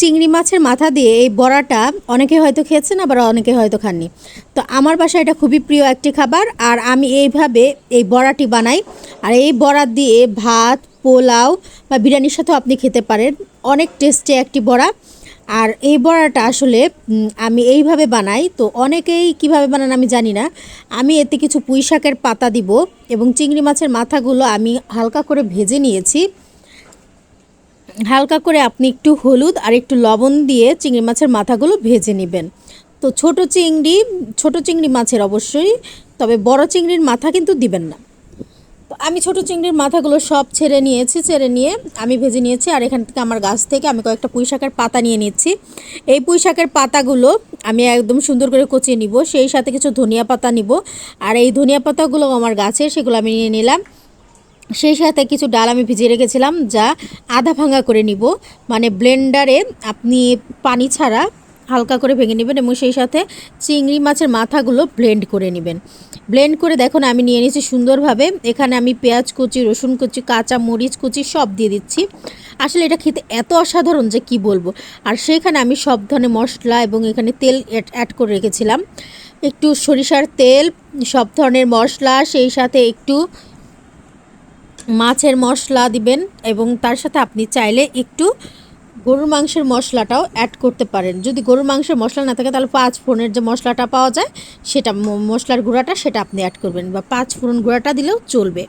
চিংড়ি মাছের মাথা দিয়ে এই বড়াটা অনেকে হয়তো খেয়েছেন, আবার অনেকে হয়তো খাননি। তো আমার বাসায় এটা খুবই প্রিয় একটি খাবার, আর আমি এইভাবে এই বড়াটি বানাই। আর এই বড়া দিয়ে ভাত, পোলাও বা বিরিয়ানির সাথেও আপনি খেতে পারেন। অনেক টেস্টি একটি বড়া। আর এই বড়াটা আসলে আমি এইভাবে বানাই। তো অনেকেই কীভাবে বানান আমি জানি না। আমি এতে কিছু পুঁই শাকের পাতা দিব এবং চিংড়ি মাছের মাথাগুলো আমি হালকা করে ভেজে নিয়েছি। হালকা করে আপনি একটু হলুদ আর একটু লবণ দিয়ে চিংড়ি মাছের মাথাগুলো ভেজে নেবেন। তো ছোট চিংড়ি ছোট চিংড়ি মাছের অবশ্যই, তবে বড় চিংড়ির মাথা কিন্তু দিবেন না। তো আমি ছোট চিংড়ির মাথাগুলো সব ছেড়ে নিয়েছি, ছেড়ে নিয়ে আমি ভেজে নিয়েছি আর এখান থেকে আমার গাছ থেকে আমি কয়েকটা পুঁই শাকের পাতা নিয়ে নিচ্ছি। এই পুঁই শাকের পাতাগুলো আমি একদম সুন্দর করে কচিয়ে নিব, সেই সাথে কিছু ধনিয়া পাতা নিব। আর এই ধনিয়া পাতাগুলো আমার গাছের সেগুলো আমি নিয়ে নিলাম। সেই সাথে কিছু ডাল আমি ভিজিয়ে রেখেছিলাম যা আধা ভাঙা করে নিব। মানে ব্লেন্ডারে আপনি পানি ছাড়া হালকা করে ভেঙে নেবেন এবং সেই সাথে চিংড়ি মাছের মাথাগুলো ব্লেন্ড করে নেবেন। ব্লেন্ড করে দেখুন আমি নিয়ে নিয়েছি সুন্দরভাবে। এখানে আমি পেঁয়াজ কুচি, রসুন কুচি, কাঁচা মরিচ কুচি সব দিয়ে দিচ্ছি। আসলে এটা খেতে এত অসাধারণ যে কি বলব। আর সেখানে আমি সব ধরনের মশলা এবং এখানে তেল অ্যাড করে রেখেছিলাম। একটু সরিষার তেল, সব ধরনের মশলা, সেই সাথে একটু মাছের মশলা দিবেন এবং তার সাথে আপনি চাইলে একটু গরুর মাংসের মশলাটাও অ্যাড করতে পারেন। যদি গরুর মাংসের মশলা না থাকে, তাহলে পাঁচ ফোড়নের যে মশলাটা পাওয়া যায়, সেটা মশলার গুঁড়াটা সেটা আপনি অ্যাড করবেন বা পাঁচ ফোড়ন গুঁড়াটা দিলেও চলবে।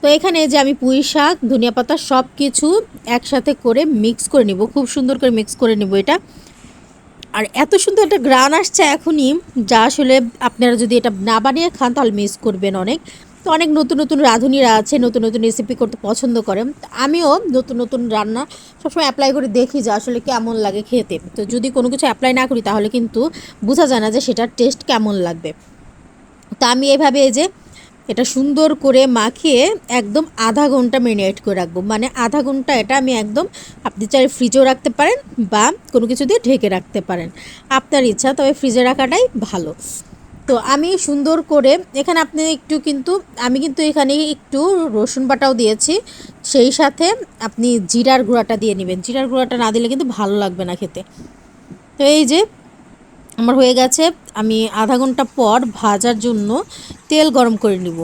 তো এখানে যে আমি পুঁই শাক, ধনিয়া পাতা সব কিছু একসাথে করে মিক্স করে নিব। খুব সুন্দর করে মিক্স করে নিব এটা। আর এত সুন্দর একটা গ্রান আসছে এখনই, যা আসলে আপনারা যদি এটা না বানিয়ে খান, তাহলে মিস করবেন অনেক। তো অনেক নতুন নতুন রাঁধুনিরা আছে, নতুন নতুন রেসিপি করতে পছন্দ করেন আমিও নতুন নতুন রান্না সবসময় অ্যাপ্লাই করে দেখি যে আসলে কেমন লাগে খেতে। তো যদি কোনো কিছু অ্যাপ্লাই না করি তাহলে কিন্তু বোঝা যায় না যে সেটার টেস্ট কেমন লাগবে। তো আমি এভাবে এই যে এটা সুন্দর করে মাখিয়ে একদম আধা ঘণ্টা মেরিনেট করে রাখব। মানে আধা ঘণ্টা এটা আমি একদম আপনি চাই ফ্রিজেও রাখতে পারেন বা কোনো কিছু দিয়ে ঢেকে রাখতে পারেন। আপনার ইচ্ছা, তবে ফ্রিজে রাখাটাই ভালো। তো আমি সুন্দর করে, এখানে আপনি একটু কিন্তু, আমি কিন্তু এখানে একটু রসুন বাটাও দিয়েছি। সেই সাথে আপনি জিরার গুঁড়াটা দিয়ে নেবেন। জিরার গুঁড়াটা না দিলে কিন্তু ভালো লাগবে না খেতে। তো এই যে, আমার হয়ে গেছে, আমি আধা ঘণ্টা পর ভাজার জন্য তেল গরম করে নিব।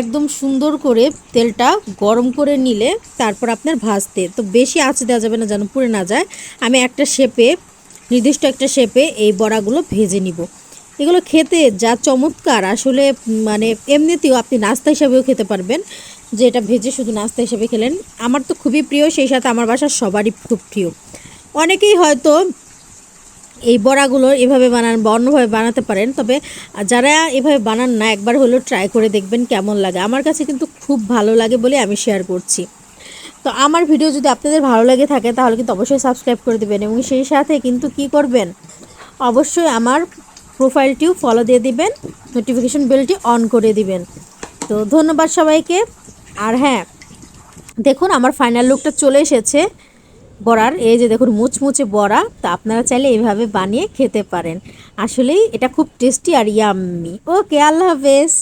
একদম সুন্দর করে তেলটা গরম করে নিলে তারপর আপনার ভাজতে, তো বেশি আঁচ দেওয়া যাবে না যেন পুড়ে না যায়। আমি একটা শেপে, নির্দিষ্ট একটা শেপে এই বড়াগুলো ভেজে নিব। এগুলো খেতে যা চমৎকার, আসলে মানে এমনিতেও আপনি নাস্তা হিসাবেও খেতে পারবেন, যে এটা ভেজে শুধু নাস্তা হিসেবে খেলেন। আমার তো খুবই প্রিয়, সেই সাথে আমার বাসার সবারই খুব প্রিয়। অনেকেই হয়তো এই বড়াগুলো এভাবে বানান বা অন্যভাবে বানাতে পারেন, তবে যারা এভাবে বানান না, একবার হলেও ট্রাই করে দেখবেন কেমন লাগে। আমার কাছে কিন্তু খুব ভালো লাগে বলে আমি শেয়ার করছি। তো আমার ভিডিও যদি আপনাদের ভালো লাগে থাকে, তাহলে কিন্তু অবশ্যই সাবস্ক্রাইব করে দেবেন এবং সেই সাথে কিন্তু কি করবেন? অবশ্যই আমার প্রোফাইলটিও ফলো দিয়ে দিবেন নোটিফিকেশন বেলটি অন করে দিবেন। তো ধন্যবাদ সবাইকে। আর হ্যাঁ দেখুন আমার ফাইনাল লুকটা চলে এসেছে বড়ার। এই যে দেখুন, মুচমুচে বড়া। তো আপনারা চাইলে এইভাবে বানিয়ে খেতে পারেন। আসলেই এটা খুব টেস্টি আর ইয়াম্মি ওকে আল্লাহ হাফেজ।